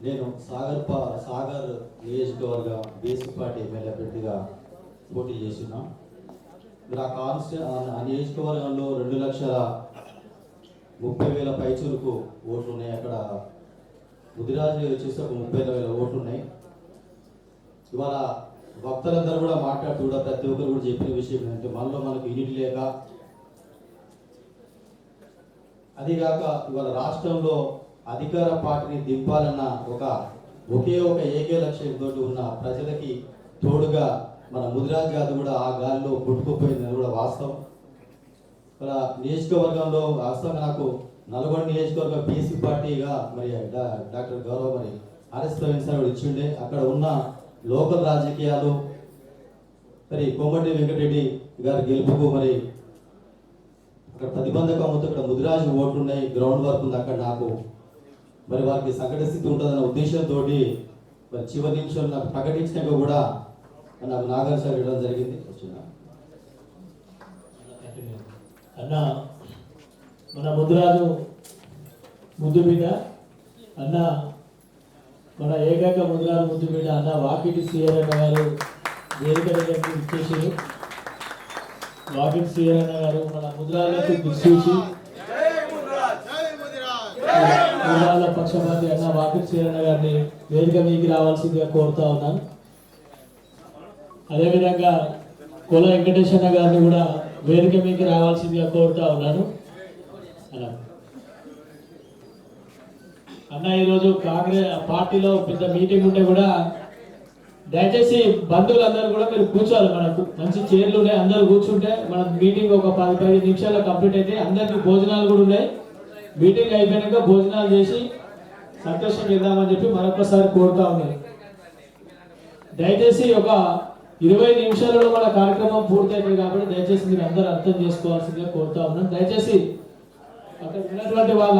నేను సాగర్ పా సాగర్ నియోజకవర్గ బీఎస్పీ పార్టీ ఎమ్మెల్యే అభ్యర్థిగా పోటీ చేస్తున్నాం. మరి ఆ కాన్స్టి ఆ నియోజకవర్గంలో రెండు లక్షల ముప్పై వేల పైచూరుకు ఓట్లు ఉన్నాయి అక్కడ ముదిరాజు వచ్చేసి ఒక ముప్పై వేల ఓట్లు ఉన్నాయి ఇవాళ భక్తులందరూ కూడా మాట్లాడుతూ కూడా ప్రతి ఒక్కరు కూడా చెప్పిన విషయం ఏంటంటే మనలో మనకు యూనిట్ లేక అదిగాక ఇవాళ రాష్ట్రంలో అధికార పార్టీని దింపాలన్న ఒక ఒకే ఒక ఏకే లక్ష్యంతో ఉన్న ప్రజలకి తోడుగా మన ముదిరాజ్ గారు కూడా ఆ గాలిలో కొట్టుకుపోయిందని కూడా వాస్తవం. ఇక్కడ నియోజకవర్గంలో వాస్తవంగా నాకు నల్గొండ నియోజకవర్గ బీసీ పార్టీగా మరి డా- డాక్టర్ గౌరవ్ మరి ఆర్ఎస్ ప్రవీణ్ సార్ కూడా ఇచ్చిండే. అక్కడ ఉన్న లోకల్ రాజకీయాలు మరి కోమటి వెంకటరెడ్డి గారి గెలుపుకు మరి అక్కడ ప్రతిబంధకం అవుతూ ఇక్కడ ముదిరాజు ఓట్లున్నాయి గ్రౌండ్ వర్క్ ఉంది అక్కడ నాకు. మరి వారికి సంకట స్థితి ఉంటుందన్న ఉద్దేశంతో మరి చివరి నిమిషం నాకు ప్రకటించినాక కూడా నాకు నాగర్ సార్ ఇవ్వడం జరిగింది. వచ్చిన అన్న మన ముద్దురాజు ముద్దు బిడ్డ. అన్న మన ఏకైక ముద్దురాజు ముద్దు బిడ్డ అన్న వాకిటి సీఆర్ఎన్ గారు వేదిక దగ్గరికి ఇచ్చేసారు వాకిటి సీఆర్ఎన్ గారు మన ముద్రాలకు దిక్సూచి జిల్లాల పక్షపాతి అన్న వాకిట్ సీఆర్ఎన్ గారిని వేదిక మీదకి రావాల్సిందిగా కోరుతా ఉన్నాను. అదేవిధంగా కుల వెంకటేశ్వర గారిని కూడా వేదిక మీకు రావాల్సిందిగా కోరుతా ఉన్నాను. అలా. అన్న ఈరోజు కాంగ్రెస్ పార్టీలో పెద్ద మీటింగ్ ఉంటే కూడా దయచేసి బంధువులందరూ కూడా మీరు కూర్చోవాలి మనకు. మంచి చైర్లు ఉన్నాయి అందరూ కూర్చుంటే మన మీటింగ్ ఒక పది పదిహేను నిమిషాల్లో కంప్లీట్ అయితే అందరికీ భోజనాలు కూడా ఉన్నాయి. మీటింగ్ అయిపోయాక భోజనాలు చేసి సంతోషం ఇద్దామని చెప్పి మరొకసారి కోరుతా ఉన్నాను దయచేసి ఒక ఇరవై నిమిషాలలో మన కార్యక్రమం పూర్తయింది కాబట్టి దయచేసి మీరు అందరూ అర్థం చేసుకోవాల్సిందిగా కోరుతా ఉన్నాను. దయచేసి అక్కడ ఉన్నటువంటి వాళ్ళ